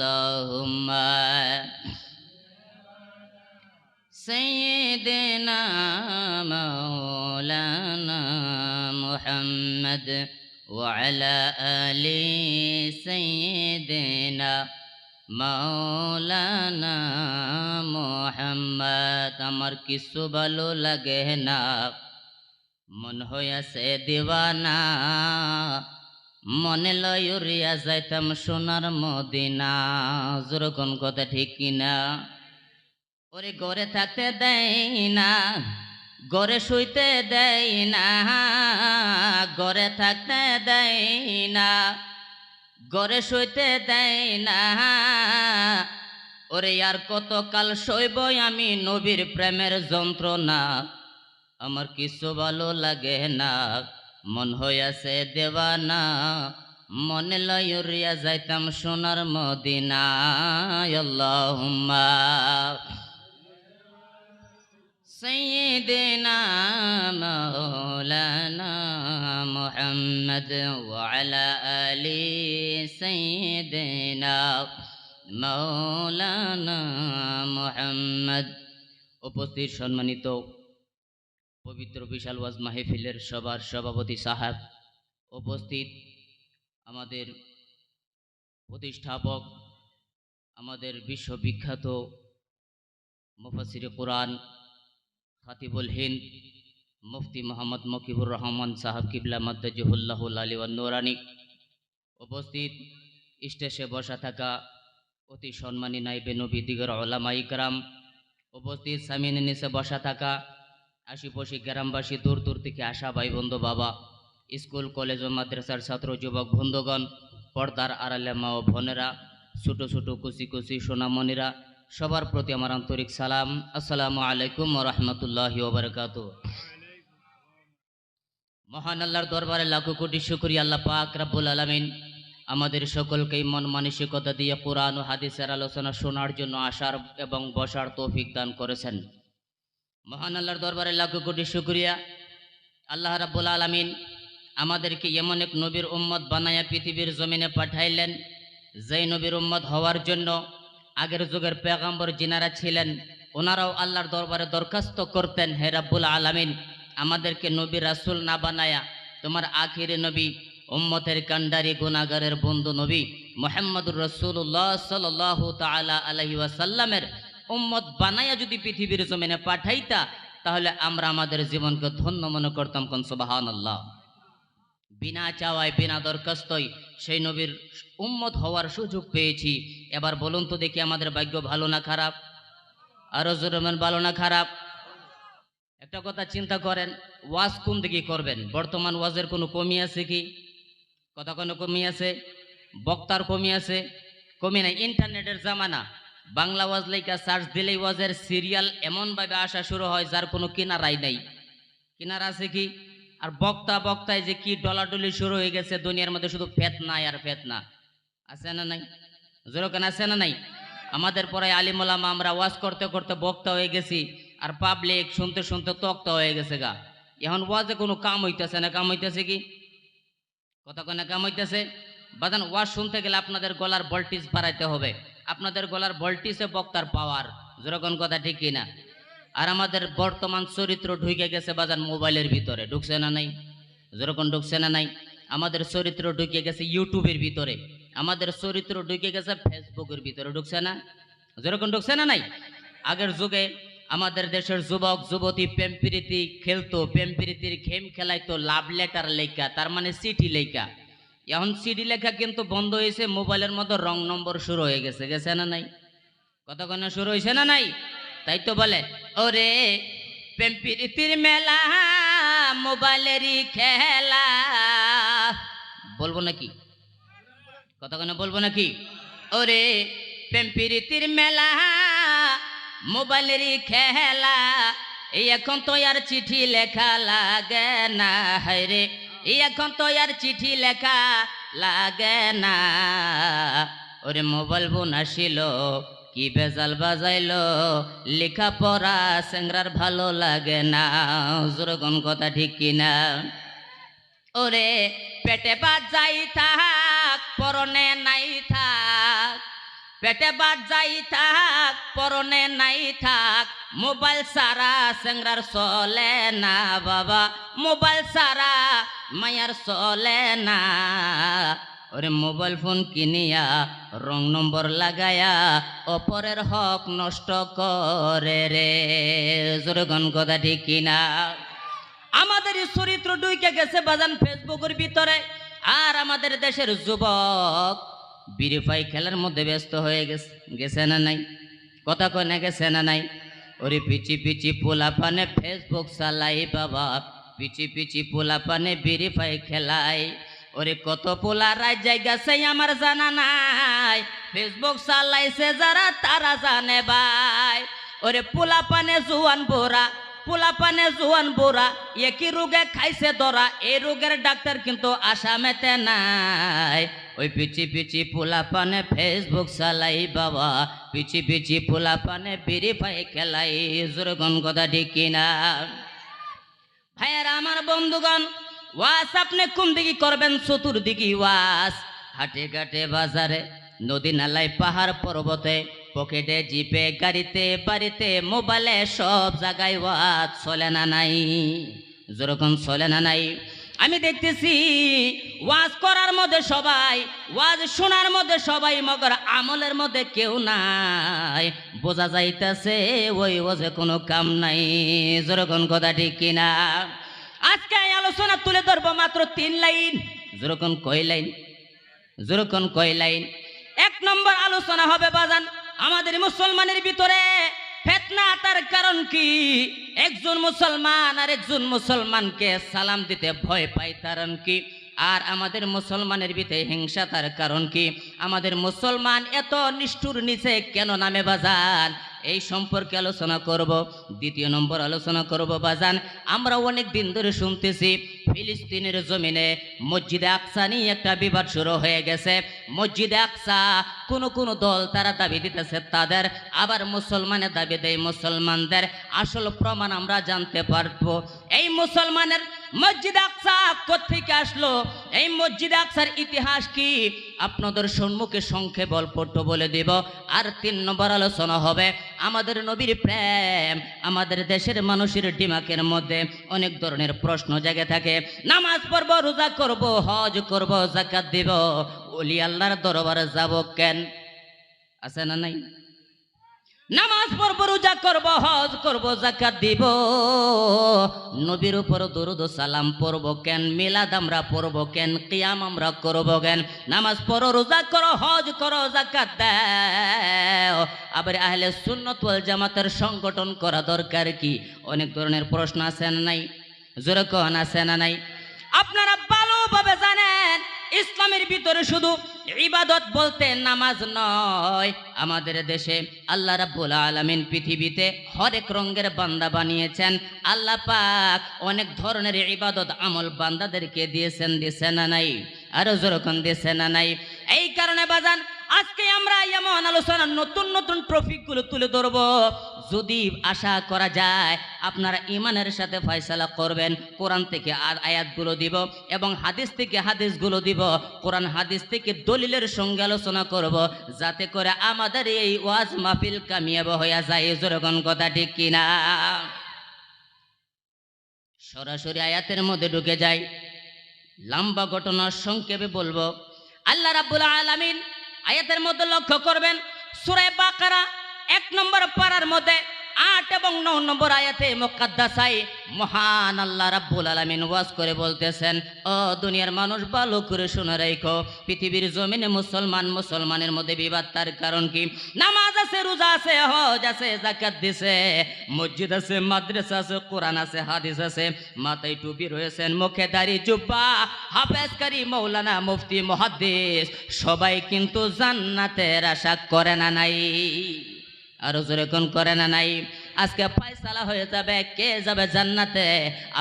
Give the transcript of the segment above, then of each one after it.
اللهم سيدنا مولانا محمد وعلى آل سيدنا মাওলানা মোহাম্মদ আমার কিছু ভালো লাগে না মন হইয়াছে দিওয়ানা মনে লয়ুরিয়া যাইতাম সোনার মদিনা। যেরকম কথা ঠিক কিনা? ওরে গড়ে থাকতে দেয় না গড়ে শুইতে দেয় না গড়ে থাকতে দেয় না গড়ে শুইতে দেয় না। ওরে আর কত কাল সইব আমি নবীর প্রেমের যন্ত্রণা, আমার কিছু ভালো লাগে না। মন হইয়াছে দেওয়ানা মনে লয়ুরিয়া যাইতাম সোনার মদিনা আল্লাহুম্মা سيدنا مولانا محمد وعلى آل سيدنا مولانا محمد উপস্থিত সম্মানিত পবিত্র বিশাল ওয়াজ মাহফিলের সবার সভাপতি সাহেব উপস্থিত, আমাদের প্রতিষ্ঠাপক, আমাদের বিশ্ববিখ্যাত মুফাসির কোরআন খাতিবুল হিন্দ, মুফতি মোহাম্মদ মকিবুর রহমান সাহাব কিবলা মদ্দজহুল্লাহুল আলী নোরানি উপস্থিত, স্টেজে বসা থাকা অতি সম্মানী নাইবে নবী দিগর ওলামা ইকরাম উপস্থিত সামিন নিচে বসা থাকা আশিপশি গ্রামবাসী দূর দূর থেকে আসা ভাই বন্ধু বাবা, স্কুল, কলেজ ও মাদ্রাসার ছাত্র, যুবক, বন্ধুগণ, পর্দার আড়ালে মা ও বোনেরা, ছোটো ছোটো কুচি কুচি সোনামণিরা, সবার প্রতি আমার আন্তরিক সালাম। আসসালামু আলাইকুম রহমতুল্লাহ ওবরকাত মহান আল্লাহর দরবারে লাখো কোটি শুকরিয়া, আল্লাহ পাক রাব্বুল আলামিন আমাদের সকলকেই মন মানসিকতা দিয়ে কোরআন ও হাদিসের আলোচনা শোনার জন্য আসার এবং বসার তৌফিক দান করেছেন। মহান আল্লাহর দরবারে লাখো কোটি শুকরিয়া। আল্লাহ রাব্বুল আলামিন আমাদেরকে এমন এক নবীর উম্মত বানায়া পৃথিবীর জমিনে পাঠাইলেন, যেই নবীর উম্মত হওয়ার জন্য আগের যুগের পেগাম্বর যিনারা ছিলেন, ওনারাও আল্লাহর দরবারে দরখাস্ত করতেন, হে রাব্বুল আলামিন, আমাদেরকে নবী রাসূল না বানায়া, তোমার আখিরে নবী, উম্মতের কান্ডারি গুনাগারের বন্ধু নবী মোহাম্মদুর রসুল্লাহ সাল্লাল্লাহু তাআলা আলাইহি ওয়াসাল্লামের উম্মত বানায়া যদি পৃথিবীর জমিনে পাঠাইতা, তাহলে আমরা আমাদের জীবনকে ধন্য মনে করতাম কোন? সুবহানাল্লাহ। বিনা চাওয়ায়, বিনা দরখাস্তই সেই নবীর উম্মত হওয়ার সুযোগ পেয়েছি। এবার বলুন তো দেখি আমাদের ভাগ্য ভালো না খারাপ? আরও ভালো না খারাপ? একটা কথা চিন্তা করেন, ওয়াজ কোন দিকে করবেন? বর্তমান ওয়াজের কোনো কমি আছে কি? কথা কোনো কমি আছে? বক্তার কমি আছে? কমি নাই, ইন্টারনেটের জামানা। বাংলা ওয়াজ লেখা সার্চ দিলেই ওয়াজের সিরিয়াল এমনভাবে আসা শুরু হয় যার কোনো কিনারাই নাই। কিনার আছে কি? আর বক্তা বক্তায় যে কি ডলাডলি শুরু হয়ে গেছে দুনিয়ার মধ্যে শুধু ফেত নাই আর ফেত না আছে না নাই? যেরকম আছে না নাই? আমাদের পরে আলিমুলামা আমরা ওয়াজ করতে করতে বক্তা হয়ে গেছি আর পাবলিক শুনতে শুনতে তক্তা হয়ে গেছে গা। এখন ওয়াজে কোনো কাম হইতেছে না, কাম হইতেছে কি? কথা কোনো কাম হইতেছে? বাদান, ওয়াজ শুনতে গেলে আপনাদের গলার ভোল্টেজ বাড়াইতে হবে। আপনাদের গলার ভোল্টেজে বক্তার পাওয়ার। যেরকম কথা ঠিক কিনা। আর আমাদের বর্তমান চরিত্র ঢুকে গেছে বাজার মোবাইলের ভিতরে। ঢুকছে না নাই? যেরকম ঢুকছে না নাই? আমাদের চরিত্র ঢুকে গেছে ইউটিউবের ভিতরে। আমাদের চরিত্র ঢুকে গেছে ফেসবুকের ভিতরে। ঢুকছে না? যেরকম ঢুকছে না নাই? আগের যুগে আমাদের দেশের যুবক, যুবতী, প্রেম প্রীতি খেলতো, প্রেম প্রীতির গেম খেলাইতো, লাভ লেটার লেখা, তার মানে সিটি লেখা। এখন সিডি লেখা কিন্তু বন্ধ হয়েছে, মোবাইলের মতো রং নম্বর শুরু হয়ে গেছে গেছে না নাই? কতক্ষণ শুরু হয়েছে না নাই? তাই তো বলে, ওরে প্রেম মেলা, মোবাইলেরই খেলা। বলব নাকি? কতক্ষণে বলব নাকি? ওরে প্রেম প্রীতির মেলা, মোবাইলেরই খেলা। এই এখন তো আর চিঠি লেখা লাগে না রে। এই এখন তো আর চিঠি লেখা লাগে না। ওরে মোবাইল বোন আসিল, কি বেজাল বাজাইলো। লেখা পড়া সেংরার ভালো লাগে না। যেরকম কথা ঠিক কিনা? ওরে পেটে বাজাই থাক, পরনে নাই থাক। পেটে বাদ যাই থাক, পরনে নাই থাক, মোবাইল সারা সেংরার চলে না বাবা, মোবাইল সারা মায়ার চলে না। ওরে মোবাইল ফোন কিনিয়া, রং নম্বর লাগায়া, অপরের হক নষ্ট করে রে। জোরে গন কথা ঠিক কিনা আমাদের চরিত্র ডুইকে গেছে বাজান ফেসবুকের ভিতরে, আর আমাদের দেশের যুবক বিরিফাই খেলার মধ্যে ব্যস্ত হয়ে গেছে গেছে না নাই? কথা কনে গেছে না নাই? ওরে পিচি পিচি পোলা পানে ফেসবুক চালাই বাবা, পিচি পিচি পোলা পানে বিরিফাই খেলাই। ওরে কত পোলা রায় জায়গা সেই আমার জানা নাই। ফেসবুক চালাইছে যারা, তারা জানে ভাই। ওরে পোলা পানে জুয়ান বোরা পোলা পানে জুয়ান বোরা, একই রোগে খাইছে ধরা এই রোগের ডাক্তার কিন্তু আসামেতে নাই। ওই পিচি পিচি পোলা পানে ফেসবুক চালাই বাবা। পিচি পিচি পোলা পানে পাই খেলাই। জোরে গন কথা ঠিক না ভাইয়ের আমার বন্ধুগণ ওয়াস আপনি কোন দিকে করবেন চতুর্দিকে ওয়াস হাটে ঘাটে বাজারে, নদী নালায়, পাহাড় পর্বতে, পকেটে, জিপে, গাড়িতে, বাড়িতে, মোবাইলে সব জায়গায় ওয়াজ চলে না নাই? যেরকম চলে না নাই? আমি দেখতেছি ওয়াজ করার মধ্যে সবাই, ওয়াজ শোনার মধ্যে সবাই, মগর আমলের মধ্যে কেউ নাই। বোঝা যাইতেছে ওই ওয়াজে কোনো কাম নাই। যেরকম কথা ঠিক কিনা। আজকে আলোচনা তুলে ধরবো মাত্র তিন লাইন। যেরকম কয় লাইন? যেরকম কয় লাইন? এক নম্বর আলোচনা হবে বাজান, আমাদের মুসলমানের ভিতরে ফেতনা তার কারণ কি? একজন মুসলমান আর একজন মুসলমানকে সালাম দিতে ভয় পায় কারণ কি? আর আমাদের মুসলমানের ভিতরে হিংসা তার কারণ কি? আমাদের মুসলমান এত নিষ্ঠুর নিচে কেন নামে বাজান? এই সম্পর্কে আলোচনা করব। দ্বিতীয় নম্বর আলোচনা করব বাজান। আমরা অনেক দিন ধরে শুনতেছি ফিলিস্তিনের জমিনে মসজিদে আকসা নিয়ে একটা বিবাদ শুরু হয়ে গেছে। মসজিদে আকসা কোন কোন দল তারা দাবি দিতেছে তাদের, আবার মুসলমানের দাবি দেয় মুসলমানদের। আসল প্রমাণ আমরা জানতে পারব। এই মুসলমানের মসজিদ আকসা কোথেকে আসলো? এই মসজিদ আকসার ইতিহাস কি? আপনাদের সম্মুখে সংক্ষেপ অল্পট্ট বলে দিব। আর তিন নম্বর আলোচনা হবে আমাদের নবীর প্রেম, আমাদের দেশের মানুষের ডিমাকের মধ্যে অনেক ধরনের প্রশ্ন জাগে থাকে। নামাজ পড়ব, রোজা করব, হজ করব জাকাত দিব, ওলি আল্লাহর দরবারে যাব কেন? আছে না নাই? নামাজ পড়ব, রোজা করব, হজ করব জাকাত দিব। নবীর উপর দরুদ সালাম পড়ব কেন? মিলাদ আমরা পড়ব কেন? কিয়াম আমরা করব কেন? নামাজ পড়ো, রোজা করো, হজ করো জাকাত দাও। আবার আহলে সুন্নত ওয়াল জামাতের সংগঠন করা দরকার কি? অনেক ধরনের প্রশ্ন আছে না নাই? জোরে কন, আছে না নাই? আপনারা ভালোভাবে জানেন ইসলামের ভিতরে শুধু ইবাদত বলতে নামাজ নয়, আমাদের দেশে আল্লাহ রাব্বুল আলামিন পৃথিবীতে হরেক রঙের বান্দা বানিয়েছেন। আল্লাহ পাক অনেক ধরনের ইবাদত আমল বান্দাদেরকে দিয়েছেন দিছে না নাই? আরও যেরকম দিছে না নাই? এই কারণে বাজান, আজকে আমরা এমন আলোচনা নতুন নতুন ট্রফিকগুলো তুলে ধরব। যদি আশা করা যায় আপনারা ইমানের সাথে ফয়সালা করবেন, কোরআন থেকে আর আয়াতগুলো দিব এবং হাদিস থেকে হাদিসগুলো দিব, কোরআন হাদিস থেকে দলিলের সঙ্গে আলোচনা করব যাতে করে আমাদের এই ওয়াজ মাহফিল কামিয়াব হইয়া যায়। যেরকম কথা ঠিক কিনা? সরাসরি আয়াতের মধ্যে ঢুকে যাই। লম্বা ঘটনা সংক্ষেপে বলব। আল্লাহ রাব্বুল আলামিন আয়াতের মধ্যে লক্ষ্য করবেন, সূরা বাকারা এক নম্বর পারার মধ্যে আট এবং নৌ নম্বর আয়াতে মোকাদ্দাসাই মহান আল্লাহ রাব্বুল আলামিন ওয়াজ করে বলতেছেন, ও দুনিয়ার মানুষ, ভালো করে শুনে রাখো। পৃথিবীর জমিনে মুসলমান মুসলমানের মধ্যে বিবাদ, তার কারণ কি? নামাজ আছে, রোজা আছে, হজ আছে জাকাত দিছে, মসজিদ আছে, মাদ্রাসা আছে, কোরআন আছে, হাদিস আছে। মাথায় টুপি রয়েছেন, মুখে দাড়ি জুব্বা হাফেজকারী, মৌলানা, মুফতি মহাদ্দেশ সবাই কিন্তু জান্নাতের আশা করে না নাই? আরও কোন করে না নাই? আজকে ফয়সালা হয়ে যাবে, কে যাবে জান্নাতে?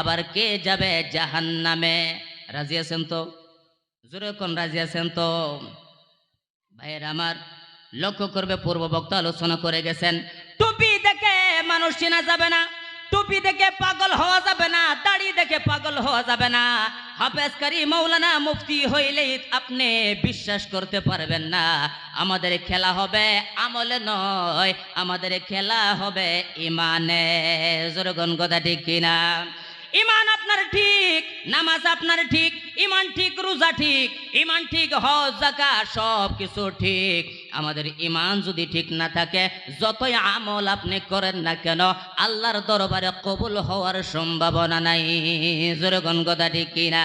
আবার কে যাবে জাহান্নামে? রাজি আছেন তো? জোরে কোন রাজি আছেন তো? ভাইয়ের আমার, লক্ষ্য করবে পূর্ব বক্তা আলোচনা করে গেছেন, টুপি দেখে মানুষ চেনা যাবে না, টুপি দেখে পাগল হওয়া যাবে না, দাড়ি পাগল হওয়া যাবে না। হাফেজ কারি মৌলানা মুফতি হইলে আপনি বিশ্বাস করতে পারবেন না। আমাদের খেলা হবে আমলে নয়, আমাদের খেলা হবে ইমানে জোরগণ, কথা ঠিক কিনা? ইমান আপনার ঠিক, নামাজ আপনার ঠিক, ইমান ঠিক, রোজা ঠিক, ইমান ঠিক, হজ জাকা সব কিছু ঠিক। আমাদের ইমান যদি ঠিক না থাকে, যতই আমল আপনি করেন না কেন, আল্লাহর দরবারে কবুল হওয়ার সম্ভাবনা নাই। জোরগণ, কথা ঠিক কিনা?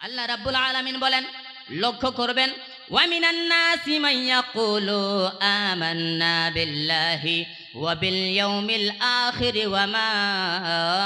আল্লাহ রাব্বুল আলামিন বলেন, লক্ষ্য করবেন ওয়ামিনান্নাসি মাইয়াকুলু আমান্না বিল্লাহি وباليوم الآخر وما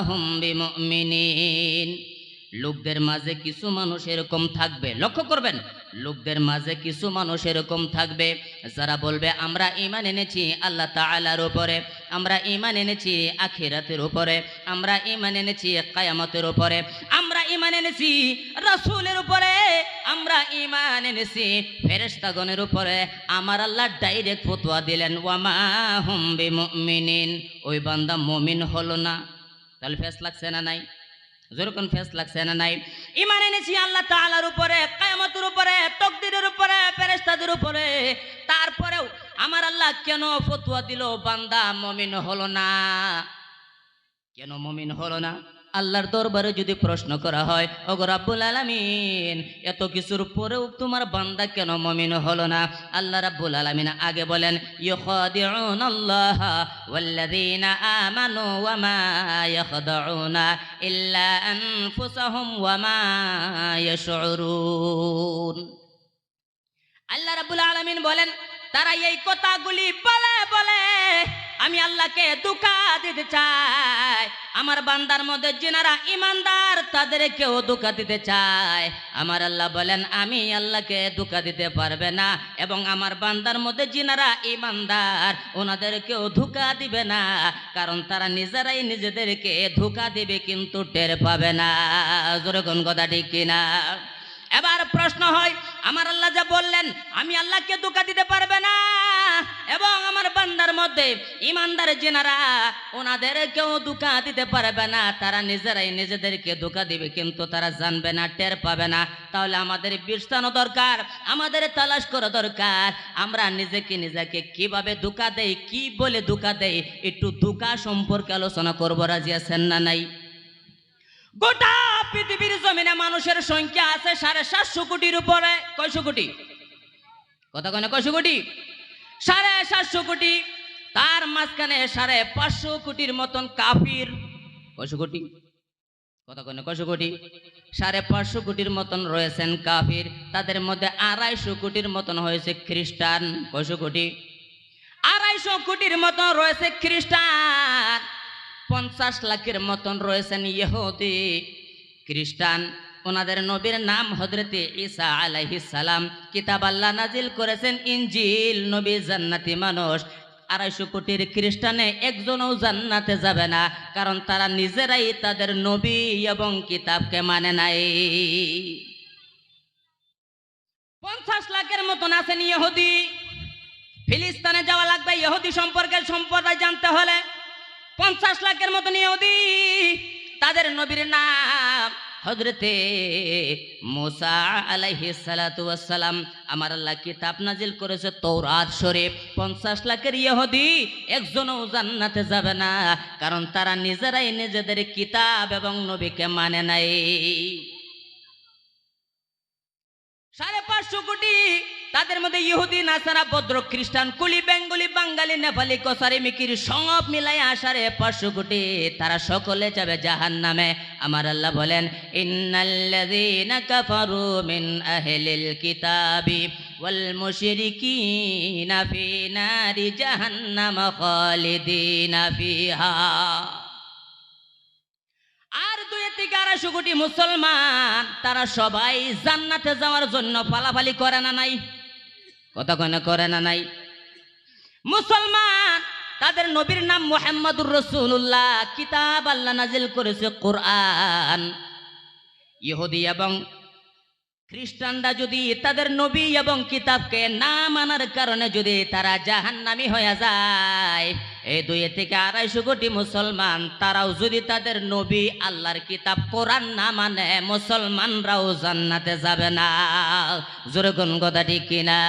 هم بمؤمنين লোকদের মাঝে কিছু মানুষ এরকম থাকবে লক্ষ্য করবেন লোকদের মাঝে কিছু মানুষ এরকম থাকবে যারা বলবে আমরা ইমান এনেছি আল্লাহ তাআলার উপরে আমরা ইমান এনেছি আখিরাতের উপরে আমরা ইমান এনেছি কায়ামতের উপরে আমরা ইমান এনেছি, রাসূলের উপরে আমরা ইমান এনেছি, ফেরেশতাগণের উপরে আমার আল্লাহ ডাইরেক্ট ফতোয়া দিলেন, ওয়ামা হুম বিমুমিনিন। ওই বান্দা মুমিন হলো না। তাহলে ফেস লাগছে না নাই? যেরকম ফেস লাগছে না নাই? ইমান এনেছি আল্লাহ তাআলার উপরে, কায়ামতের উপরে, তকদিরের উপরে, ফেরেশতাদের উপরে। তারপরেও আমার আল্লাহ কেন ফতোয়া দিল, বান্দা মমিন হলো না? কেন মমিন হলো না? আল্লাহর দরবারে যদি প্রশ্ন করা হয়, ওগো রাব্বুল আলামিন, এত কিছুর পরেও তোমার বান্দা কেন মমিন হলো না? আল্লাহ রাব্বুল আলামিন আগে বলেন ইউখাদিউন আল্লাহ ওয়াল্লাযীনা আমানু ওয়া মা ইয়াখদাউনা ইল্লা আনফুসাহুম ওয়া মা ইয়াশউরুন. আল্লাহ রাব্বুল আলামিন বলেন, তারা এই কথাগুলি বলে বলে, আমি আল্লাহকে দুঃখা দিতে চাই। আমার বান্দার মধ্যে যেনারা ইমানদার, তাদেরকেও দুঃখা দিতে চায়। আমার আল্লাহ বলেন, আমি আল্লাহকে দুঃখা দিতে পারবে না এবং আমার বান্দার মধ্যে যিনারা ইমানদার, ওনাদেরকেও ধোকা দিবে না। কারণ তারা নিজেরাই নিজেদেরকে ধোকা দিবে কিন্তু টের পাবে না। জোরে কোন ঠিক কিনা? এবার প্রশ্ন হয় আমার আল্লাহ যা বললেন, আমি আল্লাহকে ধোকা দিতে পারবে না। এবং আমার বান্দার মধ্যে ইমানদার জেনারা ওনাদের কেউ ধোকা দিতে পারবে না। তারা নিজেরাই নিজেদেরকে ধোকা দিবে, কিন্তু তারা জানবে না, টের পাবে না। তাহলে আমাদের বিস্তানো দরকার, আমাদের তালাশ করা দরকার। আমরা নিজেকে নিজেকে কীভাবে ধোকা দেই, কি বলে ধোকা দেই, একটু ধোকা সম্পর্কে আলোচনা করব, রাজি আছেন না নাই? গোটা পৃথিবীর জমিনে মানুষের সংখ্যা আছে সাড়ে সাতশো কোটির উপরে। কয়শো কোটি? কথা কয় না, কয়শো কোটি? সাড়ে সাতশো কোটি। তার মাঝখানে সাড়ে পাঁচশো কোটির মতন কাফির। কয়শো কোটি? কথা কয় না, কয়শো কোটি? সাড়ে পাঁচশো কোটির মতন রয়েছেন কাফির। তাদের মধ্যে আড়াইশো কোটির মতন হয়েছে খ্রিস্টান। কয়শো কোটি? আড়াইশো কোটির মতন রয়েছে খ্রিস্টান। পঞ্চাশ লাখের মতন রয়েছেন ইহুদি খ্রিস্টান। ওনাদের নবীর নাম হজরতে ঈসা আলাইহিস সালাম। কিতাব আল্লাহ নাজিল করেছেন ইঞ্জিল নবী জান্নাতি মানুষ। আড়াইশো কোটির খ্রিস্টানে একজনও জান্নাতে যাবে না, কারণ তারা নিজেরাই তাদের নবী এবং কিতাবকে মানে নাই। পঞ্চাশ লাখের মতন আছেন ইহুদি। ফিলিস্তানে যাওয়া লাগবে ইহুদি সম্পর্কে সম্প্রদায় জানতে হলে। পঞ্চাশ লাখের মতন ইহুদি, তাদের নবীর নাম হজরতে মুসা আলাইহি সালাম আমার আল্লাহ কিতাব নাজিল করেছে তৌরাত শরীফ। পঞ্চাশ লাখের ইহুদি একজনও জান্নাতে যাবে না, কারণ তারা নিজেরাই নিজেদের কিতাব এবং নবীকে মানে নাই। সাড়ে পাঁচশো কোটি তাদের মধ্যে ইহুদি, নাসারা ভদ্র খ্রিস্টান, কুলি, বেঙ্গলি, বাঙালি, নেপালি কসারি মিকির সব মিলাই আসারে পাঁচশো কোটি, তারা সকলে যাবে জাহান নামে আমার আল্লাহ বলেন, ইন্নাল্লাযীনা কাফারু মিন আহলিল থেকে মুসলমান, তারা সবাই জান্নাতে যাওয়ার জন্য ফালাফালি করে না নাই? কথা করে না নাই? মুসলমান, তাদের নবীর নাম মোহাম্মদুর রসুল্লাহ কিতাব আল্লাহ নাজিল করেছে কোরআন। ইহুদি এবং খ্রিস্টানরা যদি তাদের নবী এবং কিতাবকে না মানার কারণে যদি তারা জাহান্নামি হয়ে যায় এই দুই থেকে আড়াইশো কোটি মুসলমান, তারাও যদি তাদের নবী আল্লাহর কিতাব, কোরআন না মানে মুসলমানরাও জান্নাতে যাবে না। জোরে ঠিক কিনা?